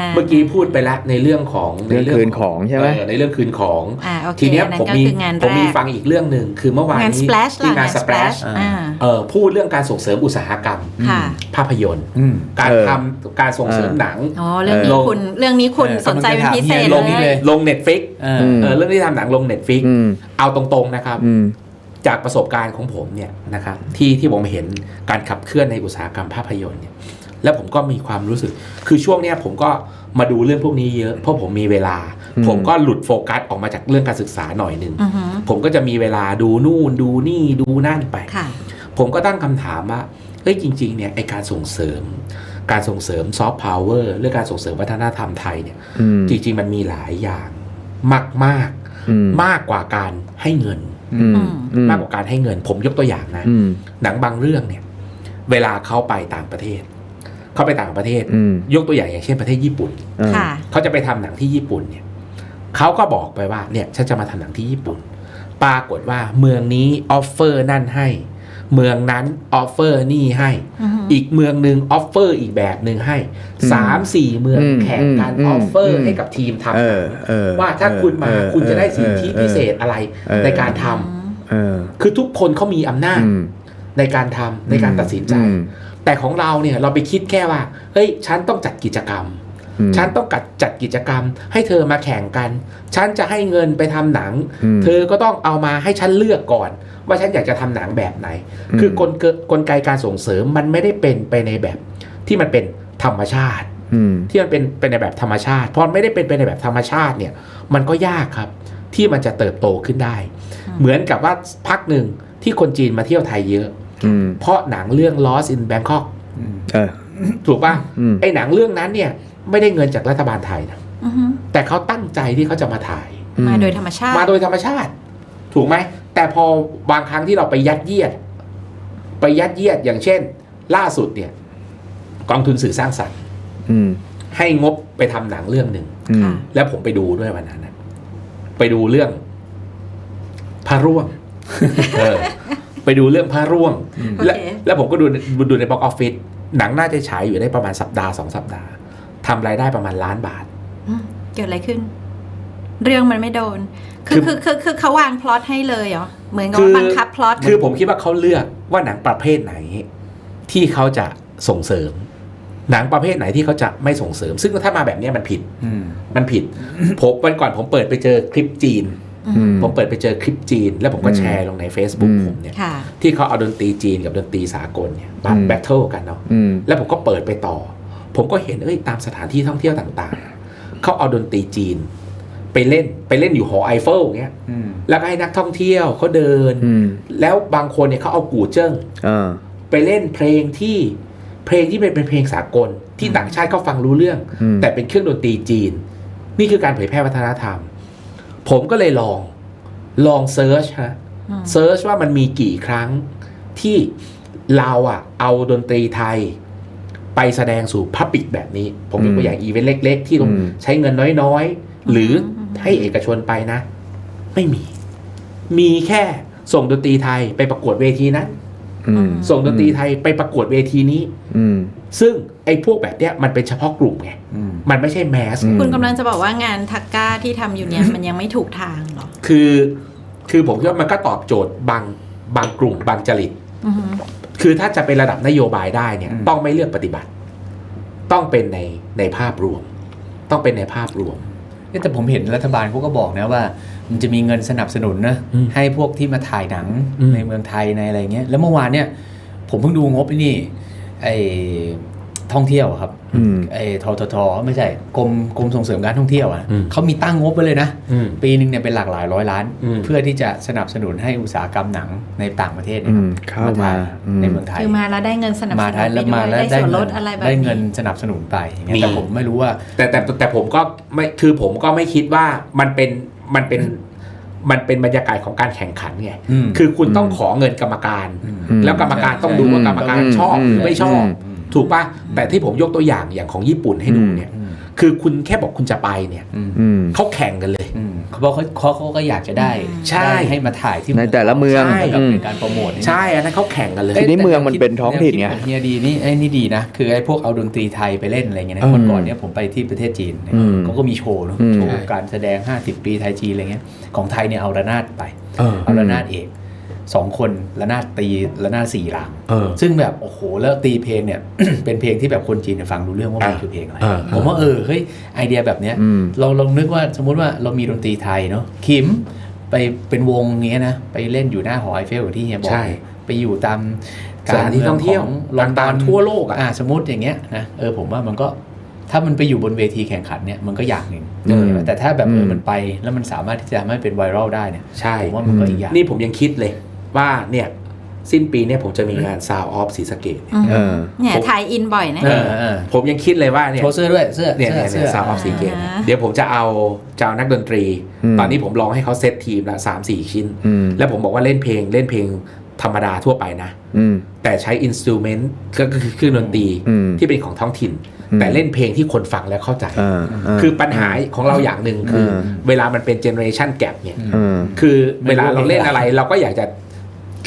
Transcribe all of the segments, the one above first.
าเมื่อกี้พูดไปแล้วในเรื่องของเรื่องคืนของใช่ไหมเออในเรื่องคืนของอ่าโอเคทีเนี้ยอันนั้นผมก็มีคืองานผมมีแรกฟังอีกเรื่องหนึ่งคือเมื่อวานงานนี้ splash ที่ล่ะงานงาน splash splash อ่าเอ่อพูดเรื่องการส่งเสริมอุตสาหกรรมค่ะภาพยนตร์อืมการเออทำการส่งเสริมเออหนังอ๋อเรื่องนี้ลงคุณเรื่องนี้คุณเออสนใจเป็นพิเศษกำลังจะถามเฮียลเรื่งองนี้เลยลง Netflix เออมเออเรื่องที่ทำหนังลง Netflix อืมเอาตรงๆนะครับอืมจากประสบการณ์ของผมเนี่ยนะครับที่ที่ผมเห็นการขับเคลื่อนในอุตสาหกรรมภาพยนตร์เนี่ย แล้วผมก็มีความรู้สึก คือช่วงเนี้ยผมก็มาดูเรื่องพวกนี้เยอะเพราะผมมีเวลาอืมผมก็หลุดโฟกัสออกมาจากเรื่องการศึกษาหน่อยหนึ่งอือหือผมก็จะมีเวลาดูนู่นดูนี่ดูนั่นไป ค่ะ ผมก็ตั้งคำถามว่า เฮ้ยจริงๆ เนี่ยไอการส่งเสริม การส่งเสริมซอฟต์พาวเวอร์เรื่องการส่งเสริมวัฒนธรรมไทยเนี่ย อืมจริงๆ มันมีหลายอย่างมากมากอืมๆมากกว่าการให้เงิน อืมอืมมากกว่าการให้เงิน ผมยกตัวอย่างนะ อืมหนังบางเรื่องเนี่ย เวลาเขาไปต่างประเทศ เขาไปต่างประเทศ อืม ยกตัวอย่างอย่างเช่นประเทศญี่ปุ่นอ่าค่ะ เขาจะไปทำหนังที่ญี่ปุ่นเนี่ยเขาก็บอกไปว่าเนี่ยฉันจะมาทำหนังที่ญี่ปุ่น ปรากฏว่าเมืองนี้ออฟเฟอร์นั่นให้ เมืองนั้นออฟเฟอร์นี่ให้ อือหืออีกเมืองหนึ่งออฟเฟอร์อีกแบบหนึ่งให้สามสี่เมืองอืมแข่งกันอืมออฟเฟอร์อืมให้กับทีมทำเอหนัองเออว่าถ้าคุณมาเออคุณจะได้สิทธิออพิเศษอะไรเออในการทำเออคือทุกคนเขามีอำนาจอืมในการทำในการตัดสินใจ อืม แต่ของเราเนี่ยเราไปคิดแค่ว่าเฮ้ยฉันต้องจัดกิจกรรมอืมฉันต้องกัดจัดกิจกรรม ให้เธอมาแข่งกัน ฉันจะให้เงินไปทำหนังอืมเธอก็ต้องเอามาให้ฉันเลือกก่อน ว่าฉันอยากจะทำหนังแบบไหนอืมคือกลเกกลไกการส่งเสริมมันไม่ได้เป็นไปในแบบที่มันเป็นธรรมชาติอืมที่มันเป็นเป็นในแบบธรรมชาติพอไม่ได้เป็นไปในแบบธรรมชาติเนี่ย มันก็ยากครับ ที่มันจะเติบโตขึ้นได้ เหมือนกับว่าพักหนึ่งที่คนจีนมาเที่ยวไทยเยอะอืม เพราะหนังเรื่อง Lost in Bangkok เออถูกป่ะอืมไอ้หนังเรื่องนั้นเนี่ยไม่ได้เงินจากรัฐบาลไทยนะอือหือแต่เขาตั้งใจที่เขาจะมาถ่าย มาโดยธรรมชาติ มาโดยธรรมชาติ ถูกไหม แต่พอบางครั้งที่เราไปยัดเยียด ไปยัดเยียดอย่างเช่น ล่าสุดเนี่ย กองทุนสื่อสร้างสรรค์อืมให้งบไปทำหนังเรื่องหนึ่งอืมค่ะแล้วผมไปดูด้วยวันนั้นนะไปดูเรื่องพระร่วงเออ ไปดูเรื่องพระร่วง และโอเคแล้วผมก็ดูดูในบ็อกออฟฟิศหนังน่าจะฉายอยู่ได้ประมาณสัปดาห์สองสัปดาห์ทำรายได้ประมาณล้านบาทอืมเกิดอะไรขึ้น เรื่องมันไม่โดน คือคือคือคือเขาวางพล็อตให้เลยเหรอเหมือนกับคือว่าบังคับพล็อตคือผมคิดว่าเขาเลือกว่าหนังประเภทไหน ที่เขาจะส่งเสริม หนังประเภทไหนที่เขาจะไม่ส่งเสริม ซึ่งถ้ามาแบบเนี้ยมันผิดอืมมันผิดผมวันก่อนผมเปิดไปเจอคลิปจีนอืม ผมเปิดไปเจอคลิปจีน แล้วผมก็อืมแชร์ลงใน Facebook อืมผมเนี่ยค่ะที่เขาเอาดนตรีจีนกับดนตรีสากลเนี่ยมาอืมแบทเทิลกันเนาะอืมแล้วผมก็เปิดไปต่อ ผมก็เห็นเอ้ยตามสถานที่ท่องเที่ยวต่างๆ เขาเอาดนตรีจีน ไปเล่นไปเล่นอยู่หอไอเฟลเงี้ยอืมแล้วก็ให้นักท่องเที่ยวเขาเดินอืมแล้วบางคนเนี่ยเขาเอากู่เจิ้งอ่าไปเล่นเพลงที่เพลงที่เป็นเป็นเพลงสากลที่ต่างชาติเขาฟังรู้เรื่องอืมแต่เป็นเครื่องดนตรีจีน นี่คือการเผยแพร่วัฒนธรรม ผมก็เลยลองลองเซิร์ชฮะอืมเซิร์ชว่ามันมีกี่ครั้งที่เราอะเอาดนตรีไทย ไปแสดงสู่พับปิกแบบนี้ ผมยกตัวอย่างอีเวนต์เล็ก ๆ ที่ต้องอืมใช้เงินน้อยๆ หรือให้เอกชนไปนะ ไม่มี มีแค่ส่งดนตรีไทยไปประกวดเวทีนั้นอืม ส่งดนตรีไทยไปประกวดเวทีนี้อืมซึ่งไอ้พวกแบบเนี้ยมันเป็นเฉพาะกลุ่มไงอืมมันไม่ใช่แมสอืมคุณกำลังจะบอกว่างานทักก้าที่ทำอยู่เนี่ยมันยังไม่ถูกทางเหรอ คือคือผมคิดว่ามันก็ตอบโจทย์บางบางกลุ่มบางจริตอือหือคือถ้าจะเป็นระดับนโยบายได้เนี่ยอืมต้องไม่เลือกปฏิบัติ ต้องเป็นในในภาพรวม ต้องเป็นในภาพรวมเอ๊ะแต่ผมเห็นรัฐบาลเขาก็บอกนะว่า มันจะมีเงินสนับสนุนนะอืมให้พวกที่มาถ่ายหนังอืมในเมืองไทยในอะไรเงี้ยแล้วเมื่อวานเนี่ยผมเพิ่งดูงบไอ้นี่ไอ้ท่องเที่ยวอะครับอืมไอ้ทททไม่ใช่กรมกรมส่งเสริมการท่องเที่ยวอะอืมเขามีตั้งงบไปเลยนะอืมปีหนึ่งเนี่ยเป็นหลากหลายร้อยล้านอืมเพื่อที่จะสนับสนุนให้อุตสาหกรรมหนังในต่างประเทศอืเนี่ยมเข้ามาถ่ายอืมในเมืองไทยคือมาแล้วได้เงินสนับสมานุนไทยไปแล้วด้วมายแล้วได้ได้ส่วนลเงิดนอะไรแบบได้นี้เงินสนับสนุนไปอย่างเงี้ยมีแต่ผมไม่รู้ว่า แต่แต่แต่ผมก็ไม่คือผมก็ไม่คิดว่ามันเป็น มันเป็นมันเป็นบรรยากาศของการแข่งขันไงอืมคือคุณต้องขอเงินกรรมการอืมอืมแล้วกรรมการต้องดูว่ากรรมการอืมชอบหรือไม่ชอบอืมถูกปะแต่ที่ผมยกตัวอย่างอย่างของญี่ปุ่นให้ดูเนี่ยอืมคือคุณแค่บอกคุณจะไปเนี่ยอืมอืมเขาแข่งกันเลยอืม เพราะเขาเขาเขาก็อยากจะได้ใช่ ได้ให้มาถ่ายที่ในแต่ละเมืองใช่แบบอืม เป็นการโปรโมทเนี่ยใช่ อันนั้นเขาแข่งกันเลย ทีนี้เมืองมันเป็นท้องถิ่นไง แวคิดของเฮียดีนี่ไอ้นี่ดีนะ คือไอ้พวกเอาดนตรีไทยไปเล่นอะไรเงี้ยนะอืมวันก่อนเนี่ยผมไปที่ประเทศจีนเนี่ยอืมเขาก็มีโชว์เนอะอืม โชว์การแสดง 50 ปีไทยจีนอะไรเงี้ยของไทยเนี่ยเอาระนาดไป เออเอาระนาดเอก สองคนระนาดตีระนาดสี่รางเออซึ่งแบบโอ้โหแล้วตีเพลงเนี่ย เป็นเพลงที่แบบคนจีนเนี่ยฟังรู้เรื่องว่ามันอ่าคือเพลงอะไรอ่าผมว่าเออเฮ้ยไอเดียแบบเนี้ยอืมเราลองนึกว่าสมมุติว่าเรามีดนตรีไทยเนาะคิมไปเป็นวงเนี้ยนะ ไปเล่นอยู่หน้าหอไอเฟลอย่างที่เฮียบอกใช่ไปอยู่ตามสถานที่ท่องเที่ยวลอนดอต่านงๆทั่วโลกอะอ่าสมมติอย่างเงี้ยนะเออผมว่ามันก็ถ้ามันไปอยู่บนเวทีแข่งขันเนี่ยมันก็อย่างหนึ่งอืมแต่ถ้าแบบเออมมันไปแล้วมันสามารถที่จะทำให้เป็นไวรัลได้เนี่ยใช่ผมว่ามันก็อีกอย่างนี่ผมยังคิดเลย ว่าเนี่ยสิ้นปีเนี่ยผมจะมีงาน Sound of ศรีสะเกดอืมเออเนี่ยถ่ายอินบ่อยนะเออเออผมยังคิดเลยว่าเนี่ยโชว์เสื้อด้วยเสื้อเนี่ยเสื้อเนี่ยเสื้เนี่อย Sound of ศรีสะเกดอ่าเดี๋ยวผมจะเอาเจ้านักดนตรีอืมตอนนี้ผมลองให้เขาเซตทีมละสามสี่ชิ้นอืมแล้วผมบอกว่าเล่นเพลงเล่นเพลงธรรมดาทั่วไปนะอืมแต่ใช้อินสตูเมนต์ก็คือเครื่องดนตรีอืมที่เป็นของท้องถิ่นอืมแต่เล่นเพลงที่คนฟังแล้วเข้าใจอ่าาคือปัญหาของเราอย่างหนึ่งคือเออเวลามันเป็นเจเนอเรชันแก p เนี่ยเออคือเวลาเราเล่นอะไรเราก็อยากจะ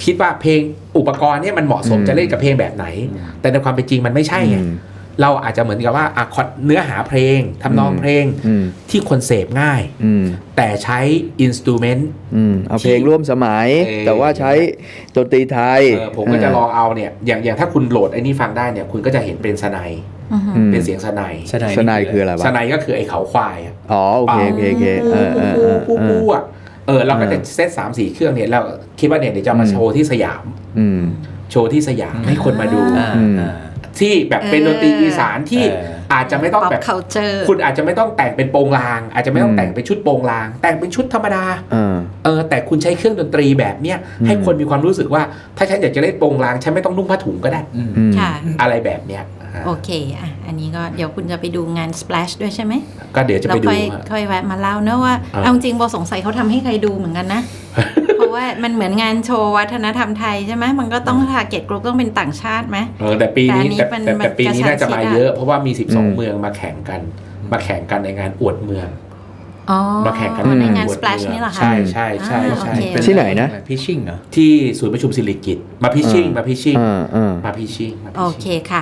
คิดว่าเพลงอุปกรณ์เนี่ยมันเหมาะสมอืมจะเล่นกับเพลงแบบไหน แต่ในความเป็นจริงมันไม่ใช่ไงอืมเราอาจจะเหมือนกับว่าอะคอร์ดเนื้อหาเพลงทำนองอืมเพลงอืมที่คนเสพง่ายอืมแต่ใช้อินสตูเมนต์อืมเอาเพลงร่วมสมัยเออแต่ว่าใช้ดนตรีไทยผมก็จะลองเอาเนี่ยอย่างอย่างถ้าคุณโหลดไอ้นี่ฟังได้เนี่ยคุณก็จะเห็นเป็นสไนยอือหืออืมเป็นเสียงสไนยสไนสนายคืออะไรวะสไนยก็คือไอ้เขาควายอะอ๋อโอเคโอเคโอเคเออเออเออปู้ เอปู้ออะเออเราก็จะเซตสามสี่เครื่องเนี่ยเราคิดว่าเนี่ยเดี๋ยวจะเอามาอืมโชว์ที่สยามอืมโชว์ที่สยามให้คนมาดูอ่าอืมอ่าที่แบบเป็นดนตรีอีสานที่เอออาจจะไม่ต้องป๊อปแบบเคาเจอร์คุณอาจจะไม่ต้องแต่งเป็นโปรงลาง อาจจะไม่ต้องอืมแต่งเป็นชุดโปรงลาง แต่งเป็นชุดธรรมดาอ่าเออแต่คุณใช้เครื่องดนตรีแบบเนี้ยให้อืมคนมีความรู้สึกว่า ถ้าฉันอยากจะเล่นโปรงลางฉันไม่ต้องนุ่งผ้าถุงก็ได้อืมอืมค่ะอะไรแบบเนี้ยอ่า โอเคอะอันนี้ก็เดี๋ยวคุณจะไปดูงาน Splash ด้วยใช่ไหมก็เดี๋ยวจะเราไปดูค่อยฮะค่อยแวะมาเล่าเนอะว่าอ่าเอาจริงโบสงสัยเขาทำให้ใครดูเหมือนกันนะ เพราะว่ามันเหมือนงานโชว์วัฒนธรรมไทยใช่ไหมมันก็ต้องทาร์เก็ตกลุ่มต้องเป็นต่างชาติไหมเออแต่ปีนี้แต่อันนี้แต่มันแต่มันแต่ปีนี้น่าจะมาเยอะ เพราะว่ามีอืม12 เมืองมาแข่งกัน มาแข่งกันในงานอวดเมืองอ๋อมาแข่งกันในงานอวด Splash เมืองนี่เหรอคะใช่ใช่ใช่อ่าใช่โอเคเป็นที่ไหนนะพิชชิ่งเหรอที่ศูนย์ประชุมสิริกิตมาพิชชิ่งอ่ามมาพิชชิ่งอ่าอ่ามาพิชชิ่งมาพิชโอชิ่งเคค่ะ